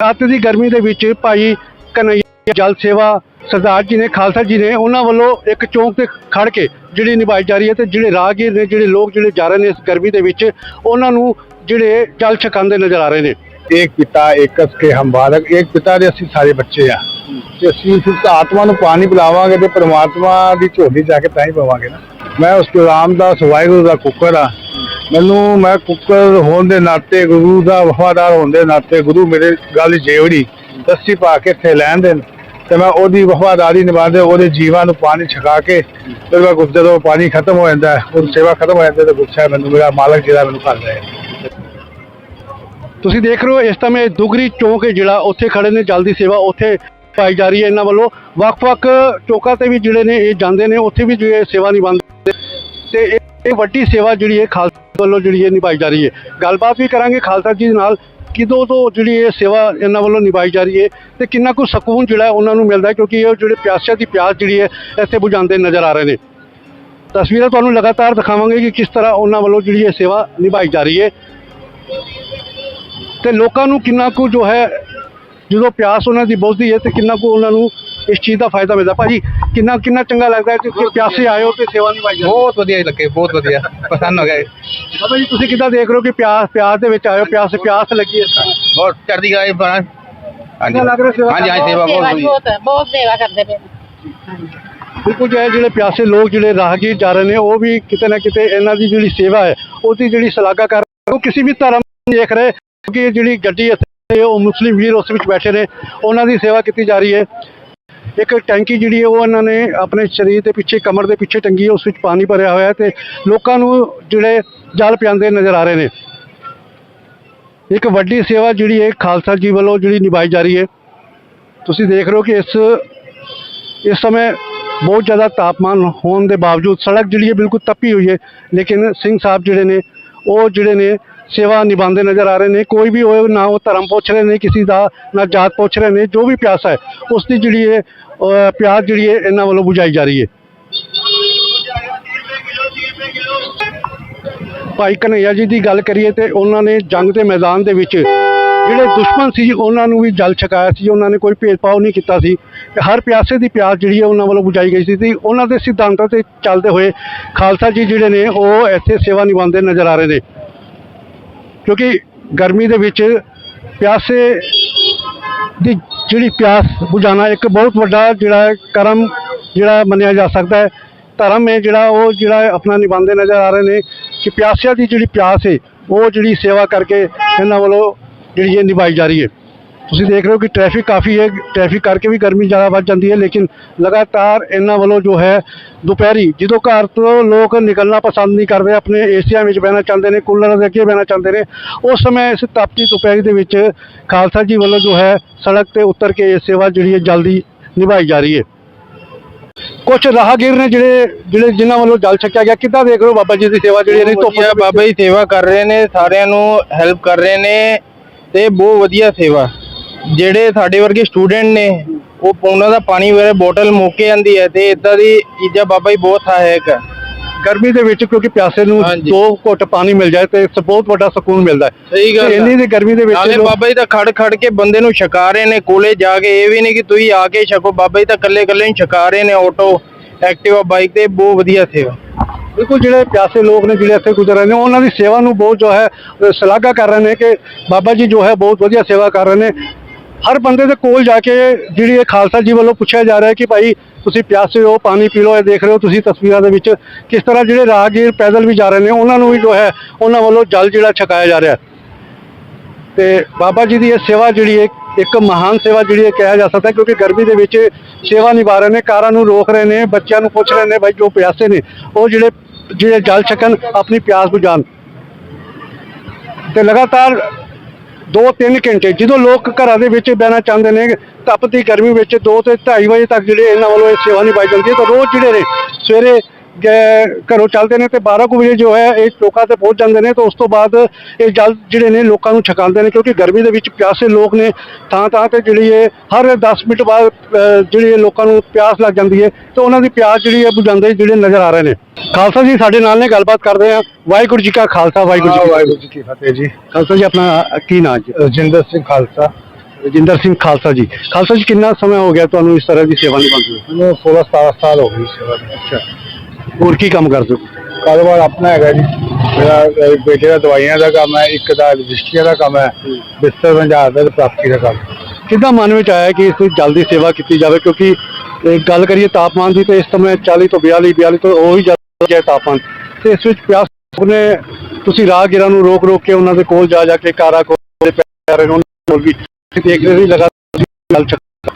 ਅੱਤ ਦੀ ਗਰਮੀ ਦੇ ਵਿੱਚ ਭਾਈ ਕਨਈਆ ਜਲ ਸੇਵਾ ਸਰਦਾਰ ਜੀ ਨੇ, ਖਾਲਸਾ ਜੀ ਨੇ ਉਹਨਾਂ ਵੱਲੋਂ ਇੱਕ ਚੌਂਕ ਤੇ ਖੜ ਕੇ ਜਿਹੜੀ ਨਿਭਾਈ ਜਾ ਰਹੀ ਹੈ ਤੇ ਜਿਹੜੇ ਰਾਹਗੀਰ ਨੇ, ਜਿਹੜੇ ਲੋਕ ਜਿਹੜੇ ਜਾ ਰਹੇ ਨੇ ਇਸ ਗਰਮੀ ਦੇ ਵਿੱਚ, ਉਹਨਾਂ ਨੂੰ ਜਿਹੜੇ ਜਲ ਛਕਾਉਂਦੇ ਨਜ਼ਰ ਆ ਰਹੇ ਨੇ। ਇੱਕ ਪਿਤਾ ਏਕਸ ਕੇ ਹਮ ਬਾਲਕ ਇੱਕ ਪਿਤਾ ਦੇ ਅਸੀਂ ਸਾਰੇ ਬੱਚੇ ਆ। ਤੇ ਅਸੀਂ ਫਿਰ ਆਤਮਾ ਨੂੰ ਪਾਣੀ ਪਿਲਾਵਾਂਗੇ ਤੇ ਪ੍ਰਮਾਤਮਾ ਦੀ ਝੋਲੀ ਜਾ ਕੇ ਤਾਂ ਹੀ ਪਵਾਂਗੇ ਨਾ। ਮੈਂ ਉਸ ਰਾਮਦਾਸ ਵਾਹਿਗੁਰੂ ਦਾ ਕੁੱਕਰ ਆ। ਮੈਨੂੰ, ਮੈਂ ਕੁੱਕਰ ਹੋਣ ਦੇ ਨਾਤੇ, ਗੁਰੂ ਦਾ ਵਫਾਦਾਰ ਹੋਣ ਦੇ ਨਾਤੇ, ਗੁਰੂ ਮੇਰੇ ਗੱਲ ਜੇਵੜੀ ਦੱਸੀ ਪਾ ਕੇ ਇੱਥੇ ਲੈਣ ਦੇਣ, ਤੇ ਮੈਂ ਉਹਦੀ ਵਫਾਦਾਰੀ ਨਿਭਾਉਂਦੇ, ਉਹਦੇ ਜੀਵਾਂ ਨੂੰ ਪਾਣੀ ਛਕਾ ਕੇ, ਫਿਰ ਮੈਂ ਗੁਰ- ਜਦੋਂ ਪਾਣੀ ਖਤਮ ਹੋ ਜਾਂਦਾ ਹੈ ਉਹ ਸੇਵਾ ਖਤਮ ਹੋ ਜਾਂਦੀ ਹੈ ਤਾਂ ਗੁੱਸਾ ਮੈਨੂੰ, ਮੇਰਾ ਮਾਲਕ ਜਿਹੜਾ ਮੈਨੂੰ ਕਰਦਾ ਹੈ ਤੁਸੀਂ ਦੇਖ ਰਹੇ ਹੋ, ਇਸ ਸਮੇਂ ਦੁਗਰੀ ਚੌਂਕ ਹੈ ਜਿਹੜਾ, ਉੱਥੇ ਖੜੇ ਨੇ ਜਲ ਸੇਵਾ ਉੱਥੇ ਪਾਈ ਜਾ ਰਹੀ ਹੈ ਇਹਨਾਂ ਵੱਲੋਂ। ਵੱਖ-ਵੱਖ ਚੌਕਾਂ ਤੇ ਵੀ ਜਿਹੜੇ ਨੇ, ਇਹ ਜਾਂਦੇ ਨੇ, ਉੱਥੇ ਵੀ ਜਿਹੜੇ ਸੇਵਾ ਨਿਭਾਉਂਦੇ ਤੇ ਇਹ ਵੱਡੀ ਸੇਵਾ ਜਿਹੜੀ ਹੈ ਖਾਲਸਾ ਵੱਲੋਂ ਜਿਹੜੀ ਹੈ ਨਿਭਾਈ ਜਾ ਰਹੀ ਹੈ। ਗੱਲਬਾਤ ਵੀ ਕਰਾਂਗੇ ਖਾਲਸਾ ਜੀ ਨਾਲ, ਕਿਦੋਂ ਤੋਂ ਜਿਹੜੀ ਇਹ ਸੇਵਾ ਇਹਨਾਂ ਵੱਲੋਂ ਨਿਭਾਈ ਜਾ ਰਹੀ ਹੈ ਤੇ ਕਿੰਨਾ ਕੁ ਸਕੂਨ ਜਿਹੜਾ ਉਹਨਾਂ ਨੂੰ ਮਿਲਦਾ ਕਿਉਂਕਿ ਇਹ ਜਿਹੜੇ ਪਿਆਸਿਆਂ ਦੀ ਪਿਆਸ ਜਿਹੜੀ ਹੈ, ਇੱਥੇ ਬੁਝਾਉਂਦੇ ਨਜ਼ਰ ਆ ਰਹੇ ਨੇ। ਤਸਵੀਰਾਂ ਤੁਹਾਨੂੰ ਲਗਾਤਾਰ ਦਿਖਾਵਾਂਗੇ ਕਿ ਕਿਸ ਤਰ੍ਹਾਂ ਉਹਨਾਂ ਵੱਲੋਂ ਜਿਹੜੀ ਇਹ ਸੇਵਾ ਨਿਭਾਈ ਜਾ ਰਹੀ ਹੈ। ਤੇ ਲੋਕਾਂ ਨੂੰ ਕਿੰਨਾ ਕੁ ਜੋ ਹੈ, ਜਦੋਂ ਪਿਆਸ ਉਹਨਾਂ ਦੀ ਬੁਝਦੀ ਹੈ ਤੇ ਕਿੰਨਾ ਕੁ ਉਹਨਾਂ ਨੂੰ ਇਸ ਚੀਜ਼ ਦਾ ਫਾਇਦਾ ਮਿਲਦਾ। ਭਾਜੀ ਕਿੰਨਾ ਕਿੰਨਾ ਚੰਗਾ ਲੱਗਦਾ ਹੈ ਕਿ ਕਿ ਪਿਆਸੇ ਆਏ ਹੋ ਤੇ ਸੇਵਾ ਨਿਭਾਈ ਬਹੁਤ ਵਧੀਆ ਲੱਗੇ ਬਹੁਤ ਵਧੀਆ। ਪਸੰਦ ਹੋ ਗਿਆ ਬਾਬਾ ਜੀ ਤੁਸੀਂ ਕਿੱਦਾਂ ਦੇਖ ਰਹੇ ਹੋ ਕਿ ਪਿਆਸ ਪਿਆਸ ਦੇ ਵਿੱਚ ਆਏ ਹੋ ਪਿਆਸ ਪਿਆਸ ਲੱਗੀ ਹੈ ਬਹੁਤ ਚੜ੍ਹਦੀ ਗਾਏ ਬਣਾ। ਹਾਂਜੀ। ਲੱਗ ਰਿਹਾ ਸੇਵਾ ਹਾਂਜੀ ਸੇਵਾ ਬਹੁਤ ਵਧੀਆ। ਬਹੁਤ ਬਹੁਤ ਸੇਵਾ ਕਰਦੇ ਪਏ ਨੇ। ਬਿਲਕੁਲ ਜਿਹੜੇ ਜਿਹੜੇ ਪਿਆਸੇ ਲੋਕ ਜਿਹੜੇ ਰਾਹਗੀਰ ਜਾ ਰਹੇ ਨੇ ਉਹ ਵੀ ਕਿਤੇ ਨਾ ਕਿਤੇ ਇਹਨਾਂ ਦੀ ਜਿਹੜੀ ਸੇਵਾ ਹੈ ਉਹਦੀ ਜਿਹੜੀ ਸ਼ਲਾਘਾ ਕਰ ਰਹੇ ਉਹ ਕਿਸੇ ਵੀ ਧਰਮ ਨੂੰ ਦੇਖ ਰਹੇ ਇਹ ਜਿਹੜੀ ਗੱਡੀ ਇੱਥੇ ਉਹ ਮੁਸਲਿਮ ਵੀਰ ਉਸ ਵਿੱਚ ਬੈਠੇ ਨੇ ਉਹਨਾਂ ਦੀ ਸੇਵਾ ਕੀਤੀ ਜਾ ਰਹੀ ਹੈ। ਇੱਕ ਟੈਂਕੀ ਜਿਹੜੀ ਹੈ ਉਹ ਇਹਨਾਂ ਨੇ ਆਪਣੇ ਸਰੀਰ ਦੇ ਪਿੱਛੇ, ਕਮਰ ਦੇ ਪਿੱਛੇ ਟੰਗੀ ਹੈ, ਉਸ ਵਿੱਚ ਪਾਣੀ ਭਰਿਆ ਹੋਇਆ ਹੈ ਤੇ ਲੋਕਾਂ ਨੂੰ ਜਿਹੜੇ ਜਲ ਪਿਆਉਂਦੇ ਨਜ਼ਰ ਆ ਰਹੇ ਨੇ। ਇੱਕ ਵੱਡੀ ਸੇਵਾ ਜਿਹੜੀ ਹੈ, ਖਾਲਸਾ ਜੀ ਵੱਲੋਂ ਜਿਹੜੀ ਨਿਭਾਈ ਜਾ ਰਹੀ ਹੈ। ਤੁਸੀਂ ਦੇਖ ਰਹੇ ਹੋ ਕਿ ਇਸ ਇਸ ਸਮੇਂ ਬਹੁਤ ਜ਼ਿਆਦਾ ਤਾਪਮਾਨ ਹੋਣ ਦੇ ਬਾਵਜੂਦ ਸੜਕ ਜਿਹੜੀ ਹੈ ਬਿਲਕੁਲ ਤਪੀ ਹੋਈ ਹੈ, ਲੇਕਿਨ ਸਿੰਘ ਸਾਹਿਬ ਜਿਹੜੇ ਨੇ, ਉਹ ਜਿਹੜੇ ਨੇ ਸੇਵਾ ਨਿਭਾਉਂਦੇ ਨਜ਼ਰ ਆ ਰਹੇ ਨੇ, ਕੋਈ ਵੀ ਉਹ ਨਾ ਉਹ ਧਰਮ ਪੁੱਛ ਰਹੇ ਨੇ, ਕਿਸੇ ਦਾ ਨਾ ਜਾਤ ਪੁੱਛ ਰਹੇ ਨੇ, ਜੋ ਵੀ ਪਿਆਸਾ ਹੈ, ਉਸ ਦੀ ਜਿਹੜੀ ਹੈ ਪਿਆਸ ਜਿਹੜੀ ਹੈ ਇਹਨਾਂ ਵੱਲੋਂ ਬੁਝਾਈ ਜਾ ਰਹੀ ਹੈ। ਭਾਈ ਕਨਈਆ ਜੀ ਦੀ ਗੱਲ ਕਰੀਏ ਤੇ ਉਹਨਾਂ ਨੇ ਜੰਗ ਦੇ ਮੈਦਾਨ ਦੇ ਵਿੱਚ ਜਿਹੜੇ ਦੁਸ਼ਮਣ ਸੀ, ਉਹਨਾਂ ਨੂੰ ਵੀ ਜਲ ਛਕਾਇਆ ਸੀ, ਉਹਨਾਂ ਨੇ ਕੋਈ ਭੇਦਭਾਵ ਨਹੀਂ ਕੀਤਾ ਸੀ। ਹਰ ਪਿਆਸੇ ਦੀ ਪਿਆਸ ਜਿਹੜੀ ਹੈ ਉਹਨਾਂ ਵੱਲੋਂ ਬੁਝਾਈ ਗਈ ਸੀ ਤੇ ਉਹਨਾਂ ਦੇ ਸਿਧਾਂਤਾਂ ਤੇ ਚੱਲਦੇ ਹੋਏ ਖਾਲਸਾ ਜੀ ਜਿਹੜੇ ਨੇ ਉਹ ਇੱਥੇ ਸੇਵਾ ਨਿਭਾਉਂਦੇ ਨਜ਼ਰ ਆ ਰਹੇ ਨੇ। ਕਿਉਂਕਿ ਗਰਮੀ ਦੇ ਵਿੱਚ ਪਿਆਸੇ ਦੀ ਜਿਹੜੀ ਪਿਆਸ ਬੁਝਾਉਣਾ ਇੱਕ ਬਹੁਤ ਵੱਡਾ ਜਿਹੜਾ ਕਰਮ ਜਿਹੜਾ ਮੰਨਿਆ ਜਾ ਸਕਦਾ ਹੈ। ਧਰਮ ਹੈ ਜਿਹੜਾ, ਉਹ ਜਿਹੜਾ ਆਪਣਾ ਨਿਭਾਉਂਦੇ ਨਜ਼ਰ ਆ ਰਹੇ ਨੇ ਕਿ ਪਿਆਸਿਆਂ ਦੀ ਜਿਹੜੀ ਪਿਆਸ ਹੈ, ਉਹ ਜਿਹੜੀ ਸੇਵਾ ਕਰਕੇ ਇਹਨਾਂ ਵੱਲੋਂ ਜਿਹੜੀ ਇਹ ਨਿਭਾਈ ਜਾ ਰਹੀ ਹੈ। ਤੁਸੀਂ ਦੇਖ ਰਹੇ ਹੋ ਕਿ ਟ੍ਰੈਫਿਕ ਕਾਫੀ ਹੈ ਟ੍ਰੈਫਿਕ ਕਰਕੇ ਵੀ ਗਰਮੀ ਜ਼ਿਆਦਾ ਵੱਧ ਜਾਂਦੀ ਹੈ ਲੇਕਿਨ ਲਗਾਤਾਰ ਇਹਨਾਂ ਵੱਲੋਂ ਜੋ ਹੈ ਦੁਪਹਿਰੀ ਜਦੋਂ ਘਰ ਤੋਂ ਲੋਕ ਨਿਕਲਣਾ ਪਸੰਦ ਨਹੀਂ ਕਰਦੇ ਆਪਣੇ ਏਸੀਆਂ ਵਿੱਚ ਬਹਿਣਾ ਚਾਹੁੰਦੇ ਨੇ ਕੂਲਰਾਂ ਦੇ ਅੱਗੇ ਬਹਿਣਾ ਚਾਹੁੰਦੇ ਨੇ ਉਸ ਸਮੇਂ ਇਸ ਤਪਤੀ ਦੁਪਹਿਰੀ ਦੇ ਵਿੱਚ ਖਾਲਸਾ ਜੀ ਵੱਲੋਂ ਜੋ ਹੈ ਸੜਕ ਤੇ ਉਤਰ ਕੇ ਇਹ ਸੇਵਾ ਜਿਹੜੀ ਹੈ ਜਲਦੀ ਨਿਭਾਈ ਜਾ ਰਹੀ ਹੈ ਕੁਝ ਰਾਹਗੀਰ ਨੇ ਜਿਹੜੇ ਜਿਹੜੇ ਜਿਨ੍ਹਾਂ ਵੱਲੋਂ ਜਲ ਛਕਿਆ ਗਿਆ ਕਿੱਦਾਂ ਦੇਖ ਰਹੇ ਹੋ ਬਾਬਾ ਜੀ ਦੀ ਸੇਵਾ ਜਿਹੜੀ ਹੈ ਧੁੱਪ? ਬਾਬਾ ਜੀ ਸੇਵਾ ਕਰ ਰਹੇ ਨੇ ਸਾਰਿਆਂ ਨੂੰ ਹੈਲਪ ਕਰ ਰਹੇ ਨੇ ਤੇ ਬਹੁਤ ਵਧੀਆ ਸੇਵਾ ਜਿਹੜੇ ਸਾਡੇ ਵਰਗੇ ਸਟੂਡੈਂਟ ਨੇ ਉਹ ਉਹਨਾਂ ਦਾ ਪਾਣੀ ਵਗੈਰਾ ਬੋਟਲ ਮੁੱਕ ਜਾਂਦੀ ਹੈ ਤੇ ਇਦਾਂ ਦੀ ਚੀਜ਼ਾਂ ਬਾਬਾ ਜੀ ਬਹੁਤ ਸਹਾਇਕ ਹੈ ਗਰਮੀ ਦੇ ਵਿੱਚ ਕਿਉਂਕਿ ਪਿਆਸੇ ਨੂੰ ਹਾਂਜੀ। ਦੋ ਘੁੱਟ ਪਾਣੀ ਮਿਲ ਜਾਏ ਤੇ ਇਸ ਬਹੁਤ ਵੱਡਾ ਸਕੂਨ ਮਿਲਦਾ ਹੈ ਸਹੀ ਗੱਲ ਤੇ ਇੰਨੀ ਹੈ। ਦੀ ਗਰਮੀ ਦੇ ਵਿੱਚ ਨਾਲੇ ਲੋਕ- ਬਾਬਾ ਜੀ ਤਾਂ ਖੜ ਖੜ ਕੇ ਬੰਦੇ ਨੂੰ ਛਕਾ ਰਹੇ ਨੇ ਕੋਲੇ ਜਾ ਕੇ ਇਹ ਵੀ ਨਹੀਂ ਕਿ ਤੁਸੀਂ ਆ ਕੇ ਛਕੋ ਬਾਬਾ ਜੀ ਤਾਂ ਇਕੱਲੇ ਇਕੱਲੇ ਨੂੰ ਛਕਾ ਰਹੇ ਨੇ ਆਟੋ ਐਕਟਿਵਾ ਬਾਈਕ ਤੇ ਬਹੁਤ ਵਧੀਆ ਸੇਵਾ ਬਿਲਕੁਲ ਜਿਹੜੇ ਪਿਆਸੇ ਲੋਕ ਨੇ ਜਿਹੜੇ ਇੱਥੇ ਗੁਜ਼ਰ ਰਹੇ ਨੇ ਉਹਨਾਂ ਦੀ ਸੇਵਾ ਨੂੰ ਬਹੁਤ ਜੋ ਹੈ ਅ, ਸ਼ਲਾਘਾ ਕਰ ਰਹੇ ਨੇ ਕਿ ਬਾਬਾ ਜੀ ਜੋ ਹੈ ਬਹੁਤ ਵਧੀਆ ਸੇਵਾ ਕਰ ਰਹੇ ਨੇ ਹਰ ਬੰਦੇ ਦੇ ਕੋਲ ਜਾ ਕੇ ਜਿਹੜੀ ਇਹ ਖਾਲਸਾ ਜੀ ਵੱਲੋਂ ਪੁੱਛਿਆ ਜਾ ਰਿਹਾ ਹੈ ਕਿ ਭਾਈ ਤੁਸੀਂ ਪਿਆਸੇ ਹੋ ਪਾਣੀ ਪੀ ਲਓ, ਇਹ ਦੇਖ ਰਹੇ ਹੋ ਤੁਸੀਂ ਤਸਵੀਰਾਂ ਦੇ ਵਿੱਚ ਕਿਸ ਤਰ੍ਹਾਂ ਜਿਹੜੇ ਰਾਹਗੀਰ ਪੈਦਲ ਵੀ ਜਾ ਰਹੇ ਨੇ, ਉਹਨਾਂ ਨੂੰ ਵੀ ਜੋ ਹੈ ਉਹਨਾਂ ਵੱਲੋਂ ਜਲ ਜਿਹੜਾ ਛਕਾਇਆ ਜਾ ਰਿਹਾ ਹੈ। ਤੇ ਬਾਬਾ ਜੀ ਦੀ ਇਹ ਸੇਵਾ ਜਿਹੜੀ ਹੈ, ਇੱਕ ਮਹਾਨ ਸੇਵਾ ਜਿਹੜੀ ਹੈ ਕਿਹਾ ਜਾ ਸਕਦਾ ਕਿਉਂਕਿ ਗਰਮੀ ਦੇ ਵਿੱਚ ਸੇਵਾ ਨਿਭਾ ਰਹੇ ਨੇ, ਕਾਰਾਂ ਨੂੰ ਰੋਕ ਰਹੇ ਨੇ, ਬੱਚਿਆਂ ਨੂੰ ਪੁੱਛ ਰਹੇ ਨੇ, ਭਾਈ ਜੋ ਪਿਆਸੇ ਨੇ, ਉਹ ਜਿਹੜੇ ਜਿਹੜੇ ਜਲ ਛਕਣ, ਆਪਣੀ ਪਿਆਸ ਬੁਝਾਉਣ। ਤੇ ਲਗਾਤਾਰ 2-3 ਘੰਟੇ, ਜਦੋਂ ਲੋਕ ਘਰਾਂ ਦੇ ਵਿੱਚ ਬਹਿਣਾ ਚਾਹੁੰਦੇ ਨੇ ਤਪਤੀ ਗਰਮੀ ਵਿੱਚ 2 ਤੇ 2:30 ਵਜੇ ਤੱਕ ਜਿਹੜੇ ਇਹਨਾਂ ਵੱਲੋਂ ਇਹ ਸੇਵਾ ਨਿਭਾਈ ਜਾਂਦੀ ਹੈ, ਤਾਂ ਰੋਜ਼ ਜਿਹੜੇ ਨੇ ਸਵੇਰੇ ਘਰੋਂ ਚੱਲਦੇ ਨੇ ਤੇ 12 ਕੁ ਵਜੇ ਜੋ ਹੈ ਇਹ ਚੌਕਾਂ ਤੇ ਪਹੁੰਚ ਜਾਂਦੇ ਨੇ ਤੇ ਉਸ ਤੋਂ ਬਾਅਦ ਇਹ ਜਲ ਜਿਹੜੇ ਨੇ ਲੋਕਾਂ ਨੂੰ ਛਕਾਉਂਦੇ ਨੇ ਕਿਉਂਕਿ ਗਰਮੀ ਦੇ ਵਿੱਚ ਪਿਆਸੇ ਲੋਕ ਨੇ ਥਾਂ ਥਾਂ ਤੇ ਜਿਹੜੀ ਇਹ ਹਰ 10 ਮਿੰਟ ਬਾਅਦ ਜਿਹੜੀ ਇਹ ਲੋਕਾਂ ਨੂੰ ਪਿਆਸ ਲੱਗ ਜਾਂਦੀ ਹੈ ਤੇ ਉਹਨਾਂ ਦੀ ਪਿਆਸ ਜਿਹੜੀ ਹੈ ਬੁਝਾਉਂਦੇ ਜਿਹੜੇ ਨਜ਼ਰ ਆ ਰਹੇ ਨੇ। ਖਾਲਸਾ ਜੀ ਸਾਡੇ ਨਾਲ ਨੇ ਗੱਲਬਾਤ ਕਰਦੇ ਆ ਵਾਹਿਗੁਰੂ ਜੀ ਕਾ ਖਾਲਸਾ ਵਾਹਿਗੁਰੂ ਜੀ ਕੀ। ਵਾਹਿਗੁਰੂ ਜੀ ਕੀ ਫਤਿਹ ਜੀ। ਖਾਲਸਾ ਜੀ ਆਪਣਾ ਕੀ ਨਾਮ ਜੀ? ਰਜਿੰਦਰ ਸਿੰਘ ਖਾਲਸਾ। ਰਜਿੰਦਰ ਸਿੰਘ ਖਾਲਸਾ ਜੀ। ਖਾਲਸਾ ਜੀ ਕਿੰਨਾ ਸਮਾਂ ਹੋ ਗਿਆ ਤੁਹਾਨੂੰ ਇਸ ਤਰ੍ਹਾਂ ਦੀ ਸੇਵਾ ਨਿਭਾਉਂਦੇ ਹੋ ਮੈਨੂੰ 16 17 ਸਾਲ ਹੋ ਗਈ ਸੇਵਾ ਦੀ ਅੱਛਾ। ਹੋਰ ਕੀ ਕੰਮ ਕਰਦੇ ਹੋ? ਕਾਰੋਬਾਰ ਆਪਣਾ ਹੈਗਾ ਜੀ। ਮੇਰਾ ਬੇਟੇ ਦਾ ਦਵਾਈਆਂ ਦਾ ਕੰਮ ਹੈ ਇੱਕ ਦਾ ਰਜਿਸਟਰੀਆਂ ਦਾ ਕੰਮ ਹੈ ਬਿਸਤਰ ਬੰਜਾਰ ਦਾ ਤੇ ਪ੍ਰਾਪਤੀ ਦਾ ਕੰਮ। ਕਿੱਦਾਂ ਮਨ ਵਿੱਚ ਆਇਆ ਕਿ ਇਸ ਜਲਦੀ ਸੇਵਾ ਕੀਤੀ ਜਾਵੇ? ਕਿਉਂਕਿ ਇਹ ਗੱਲ ਕਰੀਏ ਤਾਪਮਾਨ ਦੀ ਤੇ ਇਸ ਸਮੇਂ 40 ਤੋਂ 42 42 ਤੋਂ ਉਹੀ ਜ਼ਿਆਦਾ ਹੈ ਤਾਪਮਾਨ। ਤੇ ਇਸ ਵਿੱਚ ਪਿਆਸ ਨੇ ਤੁਸੀਂ ਰਾਹਗੀਰਾਂ ਨੂੰ ਰੋਕ ਰੋਕ ਕੇ ਉਹਨਾਂ ਦੇ ਕੋਲ ਜਾ ਜਾ ਕੇ ਕਾਰਾ ਕੋਲ ਪਿਆਰੇ ਨੂੰ ਹੋਰ ਵੀ ਦੇਖ ਰਹੇ ਸੀ ਲਗਾਤਾਰ ਗੱਲ ਚੱਕ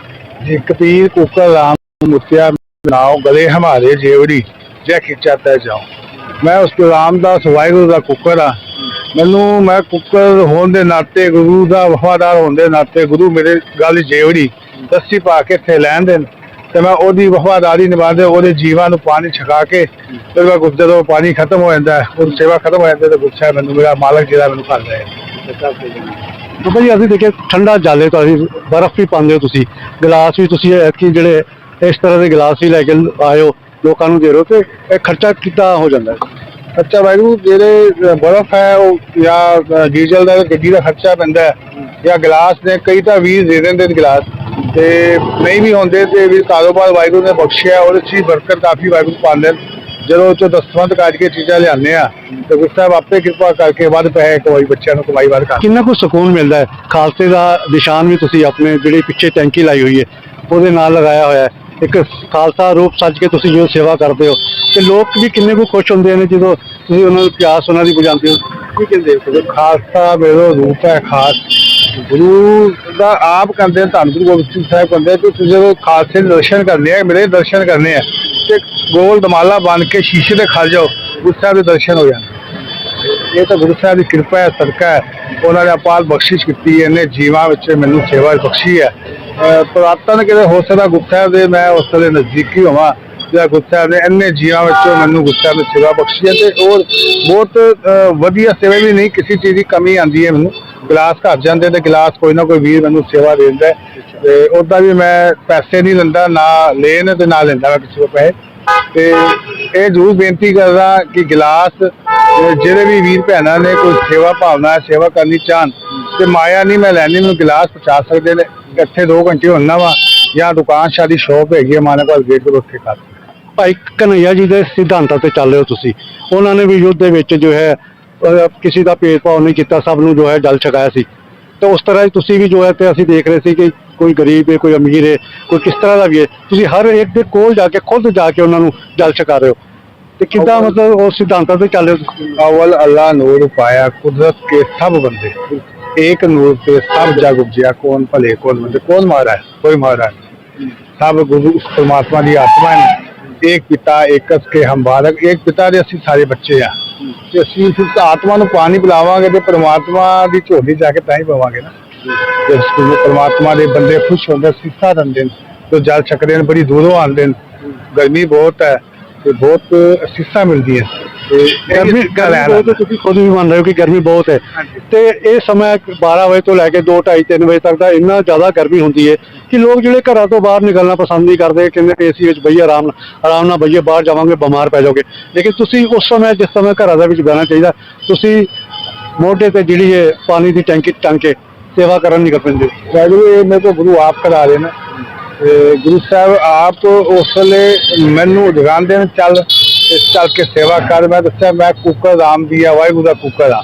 ਜੀ ਕਪੀਰ ਕੁਕਰ ਰਾਮ ਮੁੱਤਿਆ ਨਾਉ ਗਲੇ ਹਮਾਰੇ ਜੇਵੜੀ। जय खिंचा तय जाऊं ਮੈਂ ਉਸ ਰਾਮਦਾਸ ਵਾਹਿਗੁਰੂ ਦਾ ਕੁੱਕਰ ਆ ਮੈਨੂੰ ਮੈਂ ਕੁੱਕਰ ਹੋਣ ਦੇ ਨਾਤੇ ਗੁਰੂ ਦਾ ਵਫਾਦਾਰ ਹੋਣ ਦੇ ਨਾਤੇ ਗੁਰੂ ਮੇਰੇ ਗੱਲ ਜੇਵੜੀ ਦੱਸੀ ਪਾ ਕੇ ਇੱਥੇ ਲੈਣ ਦੇਣ ਤੇ ਮੈਂ ਉਹਦੀ ਵਫਾਦਾਰੀ ਨਿਭਾਉਂਦੇ ਉਹਦੇ ਜੀਵਾਂ ਨੂੰ ਪਾਣੀ ਛਕਾ ਕੇ ਫਿਰ ਮੈਂ ਗੁਰ- ਜਦੋਂ ਪਾਣੀ ਖਤਮ ਹੋ ਜਾਂਦਾ ਹੈ ਉਹ ਸੇਵਾ ਖਤਮ ਹੋ ਜਾਂਦੀ ਹੈ ਤੇ ਗੁੱਸਾ ਮੈਨੂੰ ਮੇਰਾ ਮਾਲਕ ਜਿਹੜਾ ਮੈਨੂੰ ਕਰਦਾ ਹੈ ਬਾਬਾ ਜੀ ਅਸੀਂ ਦੇਖਿਆ ਠੰਡਾ ਜਾਲੇ ਤੋਂ ਅਸੀਂ ਬਰਫ਼ ਵੀ ਪਾਉਂਦੇ ਹੋ ਤੁਸੀਂ ਗਲਾਸ ਵੀ ਤੁਸੀਂ ਐਤਕੀ ਜਿਹੜੇ ਇਸ ਤਰ੍ਹਾਂ ਦੇ ਗਲਾਸ ਵੀ ਲੈ ਕੇ ਆਇਓ ਲੋਕਾਂ ਨੂੰ ਦੇ ਹੋ ਤੇ ਇਹ ਖਰਚਾ ਕਿੱਦਾਂ ਹੋ ਜਾਂਦਾ? ਹੈ ਅੱਛਾ ਵਾਹਿਗੁਰੂ ਜਿਹੜੇ ਬਰਫ਼ ਹੈ ਉਹ ਜਾਂ ਡੀਜ਼ਲ ਦਾ ਗੱਡੀ ਦਾ ਖਰਚਾ ਪੈਂਦਾ ਹੈ ਜਾਂ ਗਲਾਸ ਨੇ ਕਈ ਤਾਂ 20 ਦੇ ਦਿੰਦੇ ਨੇ ਗਲਾਸ ਤੇ ਨਹੀਂ ਵੀ ਹੁੰਦੇ ਤੇ ਵੀ ਕਾਰੋਬਾਰ ਵਾਹਿਗੁਰੂ ਨੇ ਬਖਸ਼ਿਆ 'ਚ ਹੀ ਬਰਕਤ ਕਾਫੀ ਵਾਹਿਗੁਰੂ ਪਾਉਂਦੇ ਜਦੋਂ ਉਹ ਚੋਂ ਦਸਵੰਤ ਕੱਢ ਕੇ ਚੀਜ਼ਾਂ ਲਿਆਉਂਦੇ ਆ ਤੇ ਗੁਰੂ ਸਾਹਿਬ ਆਪੇ ਕਿਰਪਾ ਕਰਕੇ ਵੱਧ ਪੈਸੇ ਕਮਾਈ ਬੱਚਿਆਂ ਨੂੰ ਕਮਾਈ ਵੱਧ ਕਰ ਕਿੰਨਾ ਕੁ ਸਕੂਨ ਮਿਲਦਾ ਹੈ? ਖਾਲਸੇ ਦਾ ਨਿਸ਼ਾਨ ਵੀ ਤੁਸੀਂ ਆਪਣੇ ਜਿਹੜੀ ਪਿੱਛੇ ਟੈਂਕੀ ਲਾਈ ਹੋਈ ਹੈ ਉਹਦੇ ਨਾਲ ਲਗਾਇਆ ਹੋਇਆ ਹੈ। ਇੱਕ ਖਾਲਸਾ ਰੂਪ ਸੱਜ ਕੇ ਤੁਸੀਂ ਜੋ ਸੇਵਾ ਕਰਦੇ ਹੋ ਤੇ ਲੋਕ ਵੀ ਕਿੰਨੇ ਕੁ ਖੁਸ਼ ਹੁੰਦੇ ਨੇ ਜਦੋਂ ਤੁਸੀਂ ਉਹਨਾਂ ਨੂੰ ਪਿਆਸ ਉਹਨਾਂ ਦੀ ਬੁਝਾਉਂਦੇ ਹੋ? ਕੀ ਕਹਿੰਦੇ ਹੋ? ਖਾਲਸਾ ਮੇਰਾ ਰੂਪ ਹੈ ਖਾਸ। ਗੁਰੂ ਦਾ ਆਪ ਕਹਿੰਦੇ ਧੰਨ ਗੁਰੂ ਗੋਬਿੰਦ ਸਿੰਘ ਸਾਹਿਬ ਕਹਿੰਦੇ ਕਿ ਤੁਸੀਂ ਜਦੋਂ ਖਾਲਸੇ ਦੇ ਦਰਸ਼ਨ ਕਰਨੇ ਆ, ਮੇਰੇ ਦਰਸ਼ਨ ਕਰਨੇ ਆ, ਤੇ ਗੋਲ ਦਮਾਲਾ ਬਣ ਕੇ ਸ਼ੀਸ਼ੇ ਤੇ ਖੜ ਜਾਓ, ਗੁਰੂ ਸਾਹਿਬ ਦੇ ਦਰਸ਼ਨ ਹੋ ਜਾਣ। ਇਹ ਤਾਂ ਗੁਰੂ ਸਾਹਿਬ ਦੀ ਕਿਰਪਾ ਹੈ, ਸਦਕਾ ਹੈ। ਉਹਨਾਂ ਨੇ ਅਪਾਰ ਬਖਸ਼ਿਸ਼ ਕੀਤੀ ਹੈ ਇਹਨੇ ਜੀਵਾਂ ਵਿੱਚ ਮੈਨੂੰ ਸੇਵਾ ਬਖਸ਼ੀ ਹੈ। ਅਹ ਪੁਰਾਤਨ ਕਿਤੇ ਹੋ ਸਕਦਾ ਗੁਰੂ ਸਾਹਿਬ ਦੇ ਮੈਂ ਉਸ ਦੇ ਨਜ਼ਦੀਕੀ ਹੋਵਾਂ ਜਿਹੜਾ ਗੁਰੂ ਸਾਹਿਬ ਨੇ ਇੰਨੇ ਜੀਵਾਂ ਵਿੱਚੋਂ ਮੈਨੂੰ ਗੁਰੂ ਸਾਹਿਬ ਨੇ ਸੇਵਾ ਬਖਸ਼ੀ ਹੈ। ਤੇ ਉਹ ਬਹੁਤ ਵਧੀਆ ਸੇਵਾ ਵੀ ਨਹੀਂ, ਕਿਸੇ ਚੀਜ਼ ਦੀ ਕਮੀ ਆਉਂਦੀ ਹੈ ਮੈਨੂੰ। ਗਲਾਸ ਘਰ ਜਾਂਦੇ ਤੇ ਗਲਾਸ ਕੋਈ ਨਾ ਕੋਈ ਵੀਰ ਮੈਨੂੰ ਸੇਵਾ ਦੇ ਦਿੰਦਾ ਤੇ ਉਹਦਾ ਵੀ ਮੈਂ ਪੈਸੇ ਨਹੀਂ ਲੈਂਦਾ, ਨਾ ਲੈਣ ਤੇ ਨਾ ਲੈਂਦਾ ਮੈਂ ਕਿਸੇ ਕੋਲ ਪੈਸੇ। ਤੇ ਇਹ ਜ਼ਰੂਰ ਬੇਨਤੀ ਕਰਦਾ ਕਿ ਗਲਾਸ ਜਿਹੜੇ ਵੀ ਵੀਰ ਭੈਣਾਂ ਨੇ ਕੋਈ ਸੇਵਾ ਭਾਵਨਾ, ਸੇਵਾ ਕਰਨੀ ਚਾਹਣ, ਤੇ ਮਾਇਆ ਨਹੀਂ ਮੈਂ ਲੈਣੀ, ਮੈਨੂੰ ਗਲਾਸ ਪਹੁੰਚਾ ਸਕਦੇ ਨੇ। ਇੱਥੇ 2 ਘੰਟੇ ਹੁੰਨਾ ਵਾ, ਜਾਂ ਦੁਕਾਨ ਸ਼ਾਦੀ, ਸ਼ੋਪ ਹੈਗੀ ਹੈ ਮਾਨੇ ਕੋਲ ਗੇਟ ਤੋਂ ਉੱਥੇ ਕਰ। ਭਾਈ ਕਨਈਆ ਜੀ ਦੇ ਸਿਧਾਂਤਾਂ ਤੇ ਚੱਲ ਰਹੇ ਹੋ ਤੁਸੀਂ। ਉਹਨਾਂ ਨੇ ਵੀ ਯੁੱਧ ਦੇ ਵਿੱਚ ਜੋ ਹੈ ਕਿਸੇ ਦਾ ਭੇਦਭਾਵ ਨਹੀਂ ਕੀਤਾ, ਸਭ ਨੂੰ ਜੋ ਹੈ ਜਲ ਛਕਾਇਆ ਸੀ। ਤੇ ਉਸ ਤਰ੍ਹਾਂ ਹੀ ਤੁਸੀਂ ਵੀ ਜੋ ਹੈ ਤੇ ਅਸੀਂ ਦੇਖ ਰਹੇ ਸੀ ਕਿ ਕੋਈ ਗਰੀਬ ਹੈ ਕੋਈ ਅਮੀਰ ਹੈ ਕੋਈ ਕਿਸ ਤਰ੍ਹਾਂ ਦਾ ਵੀ ਹੈ ਤੁਸੀਂ ਹਰ ਇੱਕ ਦੇ ਕੋਲ ਜਾ ਕੇ ਖੁਦ ਜਾ ਕੇ ਉਹਨਾਂ ਨੂੰ ਜਲ ਛਕਾ ਰਹੇ ਹੋ ਤੇ ਕਿੱਦਾਂ ਮਤਲਬ ਉਹ ਸਿਧਾਂਤਾਂ ਤੇ ਚੱਲ ਰਹੇ ਹੋ ਤੁਸੀਂ? अव्वल अल्लाह नूर पाया कुदरत के सब बंदे एक नूर पे सब जग उपजिया कौन भले कौन मंदे कौन मारा है कोई मारा नहीं सब गुरु उस परमात्मा की आत्मा है एक पिता एकस के हम बालक एक पिता ਦੇ ਅਸੀਂ ਸਾਰੇ ਬੱਚੇ ਆ ਤੇ ਅਸੀਂ ਸਿਰਫ ਆਤਮਾ ਨੂੰ ਪਾਣੀ ਪਿਲਾਵਾਂਗੇ ਤੇ ਪਰਮਾਤਮਾ ਦੀ ਝੋਲੀ ਜਾ ਕੇ ਤਾਂ ਹੀ ਪਵਾਂਗੇ ਨਾ। ਤੇ ਸਕੂਲ ਪਰਮਾਤਮਾ ਦੇ ਬੰਦੇ ਖੁਸ਼ ਹੁੰਦੇ, ਸਿੱਖਾ ਦਿੰਦੇ ਨੇ, ਜੋ ਜਲ ਛਕਦੇ ਨੇ, ਬੜੀ ਦੂਰੋਂ ਆਉਂਦੇ ਨੇ, ਗਰਮੀ ਬਹੁਤ ਹੈ ਤੇ ਬਹੁਤ ਅਸੀਸਾਂ ਮਿਲਦੀਆਂ ਤੇ ਗਰਮੀ ਗਰਮੀ ਹੈ, ਤੁਸੀਂ ਖੁਦ ਵੀ ਮੰਨ ਰਹੇ ਹੋ ਕਿ ਗਰਮੀ ਬਹੁਤ ਹੈ। ਤੇ ਇਹ ਸਮਾਂ 12 ਵਜੇ ਤੋਂ ਲੈ ਕੇ 2 2:30 3 ਵਜੇ ਤੱਕ ਦਾ ਇੰਨਾ ਜ਼ਿਆਦਾ ਗਰਮੀ ਹੁੰਦੀ ਹੈ ਕਿ ਲੋਕ ਜਿਹੜੇ ਘਰਾਂ ਤੋਂ ਬਾਹਰ ਨਿਕਲਣਾ ਪਸੰਦ ਨਹੀਂ ਕਰਦੇ ਕਹਿੰਦੇ ਏਸੀ ਵਿੱਚ ਬਈਏ ਆਰਾਮ ਨਾਲ ਆਰਾਮ ਨਾਲ ਬਈਏ ਬਾਹਰ ਜਾਵਾਂਗੇ ਬਿਮਾਰ ਪੈ ਜਾਓਗੇ ਲੇਕਿਨ ਤੁਸੀਂ ਉਸ ਸਮੇਂ ਜਿਸ ਸਮੇਂ ਘਰਾਂ ਦੇ ਵਿੱਚ ਬਹਿਣਾ ਚਾਹੀਦਾ ਤੁਸੀਂ ਮੋਢੇ ਤੇ ਜਿਹੜੀ ਹੈ ਪਾਣੀ ਦੀ ਟੈਂਕੀ ਟੰਗ ਕੇ ਸੇਵਾ ਕਰਨ ਨਿਕਲ ਪੈਂਦੇ ਹੋ। ਇਹ ਮੇਰੇ ਤੋਂ ਗੁਰੂ ਆਪ ਕਰਾ ਰਹੇ ਨੇ ਤੇ ਗੁਰੂ ਸਾਹਿਬ, ਆਪ ਉਸ ਵੇਲੇ ਮੈਨੂੰ ਜਗਾਉਂਦੇ ਨੇ, ਚੱਲ, ਇਸ ਚੱਲ ਕੇ ਸੇਵਾ ਕਰ। ਮੈਂ ਦੱਸਿਆ, ਮੈਂ ਕੁੱਕਰ ਰਾਮ ਦੀ ਆ, ਵਾਹਿਗੁਰੂ ਦਾ ਕੁੱਕਰ ਆ।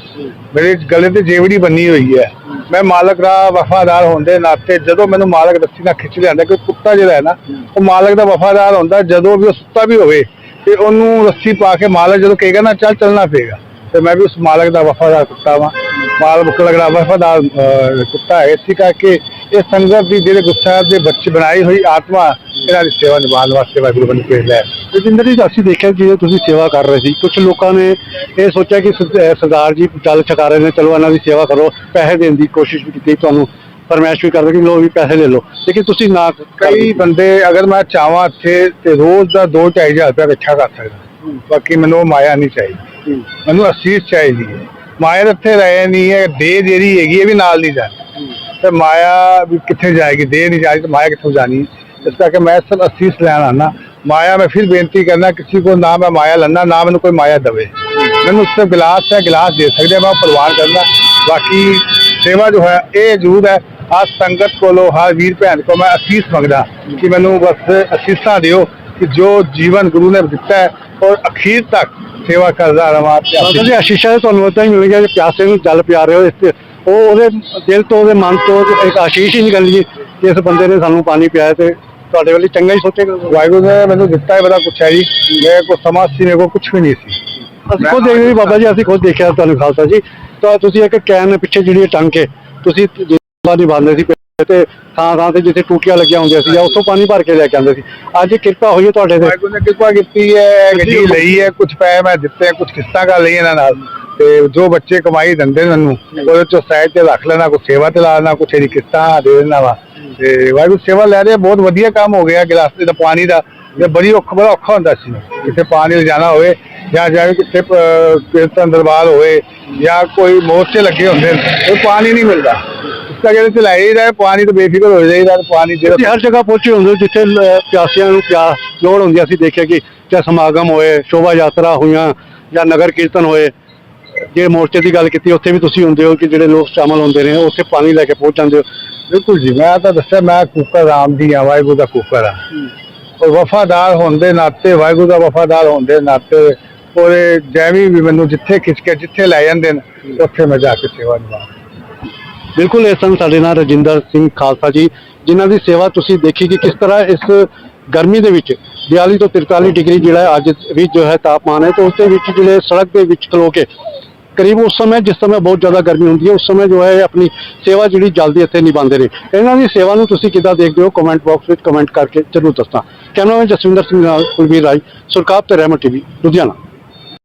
ਮੇਰੇ ਗਲੇ ਤੇ ਜੇਵੜੀ ਬੰਨੀ ਹੋਈ ਹੈ। ਮੈਂ ਮਾਲਕ ਦਾ ਵਫਾਦਾਰ ਹੁੰਦੇ ਨਾਤੇ, ਜਦੋਂ ਮੈਨੂੰ ਮਾਲਕ ਰੱਸੀ ਨਾਲ ਖਿੱਚ ਲਿਆਂਦਾ ਕਿ ਕੁੱਤਾ ਜਿਹੜਾ ਹੈ ਨਾ, ਉਹ ਮਾਲਕ ਦਾ ਵਫਾਦਾਰ ਹੁੰਦਾ, ਜਦੋਂ ਵੀ ਉਹ ਸੁੱਤਾ ਵੀ ਹੋਵੇ, ਤੇ ਉਹਨੂੰ ਰੱਸੀ ਪਾ ਕੇ ਮਾਲਕ ਜਦੋਂ ਕਹੇਗਾ ਨਾ, ਚੱਲ ਚੱਲਣਾ ਪਏਗਾ, ਤੇ ਮੈਂ ਵੀ ਉਸ ਮਾਲਕ ਦਾ ਵਫਾਦਾਰ ਕੁੱਤਾ ਵਾਂ। ਮਾਲਕ ਮੁੱਕ ਵਫਾਦਾਰ ਕੁੱਤਾ ਹੈ। ਇਸੇ ਕਰਕੇ ਇਹ ਸੰਗਤ ਦੀ ਜਿਹੜੇ ਗੁੱਸਾ ਦੇ ਬੱਚੇ ਬਣਾਈ ਹੋਈ ਆਤਮਾ ਇਹਨਾਂ ਦੀ ਸੇਵਾ ਨਿਭਾਉਣ ਵਾਸਤੇ ਵਾਹਿਗੁਰੂ ਬਣ ਕੇ ਲੈ ਰਜਿੰਦਰ ਜੀ ਅਸੀਂ ਦੇਖਿਆ ਜਦੋਂ ਤੁਸੀਂ ਸੇਵਾ ਕਰ ਰਹੇ ਸੀ ਕੁਝ ਲੋਕਾਂ ਨੇ ਇਹ ਸੋਚਿਆ ਕਿ ਸਰਦਾਰ ਜੀ ਚੱਲ ਛਕਾ ਰਹੇ ਨੇ ਚਲੋ ਇਹਨਾਂ ਦੀ ਸੇਵਾ ਕਰੋ ਪੈਸੇ ਦੇਣ ਦੀ ਕੋਸ਼ਿਸ਼ ਵੀ ਕੀਤੀ ਤੁਹਾਨੂੰ ਫਰਮਾਇਸ਼ ਵੀ ਕਰਦੇ ਕਿ ਲੋ ਵੀ ਪੈਸੇ ਲੈ ਲਓ। ਲੇਕਿਨ ਤੁਸੀਂ ਨਾ ਕਈ ਬੰਦੇ ਅਗਰ ਮੈਂ ਚਾਹਾਂ ਇੱਥੇ ਤੇ ਰੋਜ਼ ਦਾ 2-2500 ਰੁਪਏ ਇਕੱਠਾ ਕਰ ਸਕਦਾ। ਬਾਕੀ ਮੈਨੂੰ ਉਹ ਮਾਇਆ ਨਹੀਂ ਚਾਹੀਦੀ। ਮੈਨੂੰ ਅਸੀਸ ਚਾਹੀਦੀ ਹੈ। ਮਾਇਆ ਇੱਥੇ ਰਹੇ ਨਹੀਂ ਹੈ ਦੇ ਜਿਹੜੀ ਹੈਗੀ ਇਹ ਵੀ ਨਾਲ ਨਹੀਂ ਜਾਣੀ। ਤੇ ਮਾਇਆ ਵੀ ਕਿੱਥੇ ਜਾਏਗੀ ਦੇ ਨਹੀਂ ਜਾਏਗੀ ਤੇ ਮਾਇਆ ਕਿੱਥੋਂ ਜਾਣੀ? ਇਸ ਕਰਕੇ ਮੈਂ ਸਿਰਫ ਅਸੀਸ ਲੈਣ ਆਣਾ ਮਾਇਆ, ਮੈਂ ਫਿਰ ਬੇਨਤੀ ਕਰਨਾ ਕਿਸੇ ਕੋ ਨਾ ਮੈਂ ਮਾਇਆ ਲੈਣਾ ਨਾ ਮੈਨੂੰ ਕੋਈ ਮਾਇਆ ਦਵੇ। ਮੈਨੂੰ ਉਸ ਗਿਲਾਸ ਹੈ ਗਿਲਾਸ ਦੇ ਸਕਦੇ ਮੈਂ ਪ੍ਰਵਾਨ ਕਰਨਾ ਬਾਕੀ ਸੇਵਾ ਜੋ ਹੈ, ਇਹ ਜ਼ਰੂਰ ਹੈ ਅੱਜ ਸੰਗਤ ਕੋਲੋਂ, ਹਰ ਵੀਰ ਭੈਣ ਕੋ ਮੈਂ ਅਸੀਸ ਮੰਗਦਾ ਕਿ ਮੈਨੂੰ ਬਸ ਅਸੀਸਾਂ ਦਿਓ ਕਿ ਜੋ ਜੀਵਨ ਗੁਰੂ ਨੇ ਦਿੱਤਾ ਹੈ, ਔਰ ਅਖੀਰ ਤੱਕ ਸੇਵਾ ਕਰਦਾ ਰਵਾਂ ਤੇ ਬਾਬਾ ਆਪਣੀ ਆਸ਼ੀਸ਼ਾਂ ਤੁਹਾਨੂੰ ਏਦਾਂ ਹੀ ਮਿਲਣਗੀਆਂ ਕਿ ਪਿਆਸੇ ਨੂੰ ਜਲ ਪਿਆ ਰਹੇ ਹੋ, ਇਸ ਉਹ ਉਹਦੇ ਦਿਲ ਤੋਂ ਉਹਦੇ ਮਨ ਤੋਂ ਇੱਕ ਆਸ਼ੀਸ਼ ਹੀ ਨਿਕਲਦੀ ਹੈ ਕਿ ਇਸ ਬੰਦੇ ਨੇ ਸਾਨੂੰ ਪਾਣੀ ਪਿਆਇਆ ਤੇ ਤੁਹਾਡੇ ਵੱਲ ਚੰਗਾ ਹੀ ਸੋਚੇਗਾ ਵਾਹਿਗੁਰੂ ਨੇ ਮੈਨੂੰ ਦਿੱਤਾ ਹੈ ਬੜਾ ਕੁਛ ਹੈ ਜੀ ਮੇਰੇ ਕੋਲ ਸਮਾਂ ਸੀ ਮੇਰੇ ਕੋਲ ਕੁਝ ਵੀ ਨਹੀਂ ਸੀ। ਅਸੀਂ ਖੁਦ ਦੇਖਦੇ ਸੀ ਬਾਬਾ ਜੀ ਅਸੀਂ ਖੁਦ ਦੇਖਿਆ ਤੁਹਾਨੂੰ ਖਾਲਸਾ ਜੀ। ਤਾਂ ਤੁਸੀਂ ਇੱਕ ਕੈਨ ਪਿੱਛੇ ਜਿਹੜੀ ਟੰਗ ਕੇ ਤੁਸੀਂ ਜਿੰਦਾ ਨਹੀਂ ਬੰਦੇ ਸੀ ਤੇ ਥਾਂ ਥਾਂ ਤੇ ਜਿੱਥੇ ਟੂਟੀਆਂ ਲੱਗੀਆਂ ਹੁੰਦੀਆਂ ਸੀ ਜਾਂ ਉੱਥੋਂ ਪਾਣੀ ਭਰ ਕੇ ਲੈ ਕੇ ਆਉਂਦੇ ਸੀ। ਅੱਜ ਕਿਰਪਾ ਹੋਈ ਹੈ ਤੁਹਾਡੇ ਤੇ। ਵਾਹਿਗੁਰੂ ਨੇ ਕਿਰਪਾ ਕੀਤੀ ਹੈ ਗੱਡੀ ਲਈ ਹੈ ਕੁਝ ਪੈਸੇ ਮੈਂ ਦਿੱਤੇ ਕੁਝ ਕਿਸ਼ਤਾਂ ਕਰ ਲਈ ਇਹਨਾਂ ਨਾਲ। ਤੇ ਜੋ ਬੱਚੇ ਕਮਾਈ ਦਿੰਦੇ ਨੇ ਮੈਨੂੰ ਉਹਦੇ ਚੋਂ ਸਾਈਡ ਤੇ ਰੱਖ ਲੈਣਾ ਕੋਈ ਸੇਵਾ ਤੇ ਲਾ ਲੈਣਾ ਕੁਛ ਇਹਦੀ ਕਿਸ਼ਤਾਂ ਦੇ ਦੇਣਾ ਵਾ। ਤੇ ਵਾਹਿਗੁਰੂ ਸੇਵਾ ਲੈ ਰਹੇ ਬਹੁਤ ਵਧੀਆ ਕੰਮ ਹੋ ਗਿਆ ਗਿਲਾਸ ਦਾ ਪਾਣੀ ਦਾ। ਇਹ ਬੜੀ ਔਖਾ ਬੜਾ ਔਖਾ ਹੁੰਦਾ ਸੀ। ਕਿਤੇ ਪਾਣੀ ਲਿਜਾਣਾ ਹੋਵੇ ਜਾਂ ਜਾਂ ਕਿਤੇ ਕੀਰਤਨ ਦਰਬਾਰ ਹੋਵੇ ਜਾਂ ਕੋਈ ਮੋਰਚੇ ਲੱਗੇ ਹੁੰਦੇ ਨੇ ਉਹ ਪਾਣੀ ਨਹੀਂ ਮਿਲਦਾ। ਇਸ ਕਰਕੇ ਤੇ ਲਾਈ ਦਾ ਪਾਣੀ ਤੋਂ ਬੇਫਿਕਰ ਹੋ ਜਾਈਦਾ ਪਾਣੀ ਤੁਸੀਂ ਜਿਹੜਾ ਹਰ ਜਗ੍ਹਾ ਪਹੁੰਚੇ ਹੁੰਦੇ ਹੋ ਜਿੱਥੇ ਪਿਆਸਿਆਂ ਨੂੰ ਪਿਆਸ ਲੋੜ ਹੁੰਦੀ ਅਸੀਂ ਦੇਖਿਆ ਕਿ ਚਾਹੇ ਸਮਾਗਮ ਹੋਏ ਸ਼ੋਭਾ ਯਾਤਰਾ ਹੋਈਆਂ ਜਾਂ ਨਗਰ ਕੀਰਤਨ ਹੋਏ ਜੇ ਮੋਰਚੇ ਦੀ ਗੱਲ ਕੀਤੀ ਉੱਥੇ ਵੀ ਤੁਸੀਂ ਹੁੰਦੇ ਹੋ ਕਿ ਜਿਹੜੇ ਲੋਕ ਸ਼ਾਮਲ ਹੁੰਦੇ ਨੇ ਉੱਥੇ ਪਾਣੀ ਲੈ ਕੇ ਪਹੁੰਚ ਜਾਂਦੇ ਹੋ। ਬਿਲਕੁਲ ਜੀ ਮੈਂ ਤਾਂ ਦੱਸਿਆ ਮੈਂ ਕੁੱਕਰ ਰਾਮ ਦੀ ਆ ਵਾਹਿਗੁਰੂ ਦਾ ਕੁੱਕਰ ਆ ਔਰ ਵਫਾਦਾਰ ਹੋਣ ਦੇ ਨਾਤੇ ਵਾਹਿਗੁਰੂ ਦਾ ਵਫਾਦਾਰ ਹੋਣ ਦੇ ਨਾਤੇ ਉਹਦੇ ਜੈਵੀ ਵੀ ਮੈਨੂੰ ਜਿੱਥੇ ਖਿੱਚ ਕੇ ਜਿੱਥੇ ਲੈ ਜਾਂਦੇ ਨੇ ਉੱਥੇ ਮੈਂ ਜਾ ਕੇ ਸੇਵਾ ਨਿਭਾਉਂਦਾ। ਬਿਲਕੁਲ ਇਹ ਸਨ ਸਾਡੇ ਨਾਲ ਰਜਿੰਦਰ ਸਿੰਘ ਖਾਲਸਾ ਜੀ, ਜਿਨ੍ਹਾਂ ਦੀ ਸੇਵਾ ਤੁਸੀਂ ਦੇਖੀ ਕਿ ਕਿਸ ਤਰ੍ਹਾਂ ਇਸ ਗਰਮੀ ਦੇ ਵਿੱਚ 42 ਤੋਂ 43 ਡਿਗਰੀ ਜਿਹੜਾ ਹੈ ਅੱਜ ਵੀ ਜੋ ਹੈ ਤਾਪਮਾਨ ਹੈ, ਤੇ ਉਸ ਦੇ ਵਿੱਚ ਜਿਹੜੇ ਸੜਕ ਦੇ ਵਿੱਚ ਖਲੋ ਕੇ ਕਰੀਬ ਉਸ ਸਮੇਂ, ਜਿਸ ਸਮੇਂ ਬਹੁਤ ਜ਼ਿਆਦਾ ਗਰਮੀ ਹੁੰਦੀ ਹੈ, ਉਸ ਸਮੇਂ ਜੋ ਹੈ ਇਹ ਆਪਣੀ ਸੇਵਾ ਜਿਹੜੀ ਜਲਦੀ ਇੱਥੇ ਨਿਭਾਉਂਦੇ ਨੇ। ਇਹਨਾਂ ਦੀ ਸੇਵਾ ਨੂੰ ਤੁਸੀਂ ਕਿੱਦਾਂ ਦੇਖਦੇ ਹੋ? ਕਮੈਂਟ ਬਾਕਸ ਵਿੱਚ ਕਮੈਂਟ ਕਰਕੇ ਜ਼ਰੂਰ ਦੱਸਣਾ। ਕੈਮਰਾਮੈਨ ਜਸਵਿੰਦਰ ਸਿੰਘ ਨਾਲ ਕੁਲਵੀਰ ਰਾਜ ਸੁਰਕਾਬ ਤੇ ਰਹਿਮਤ ਟੀਵੀ, ਲੁਧਿਆਣਾ।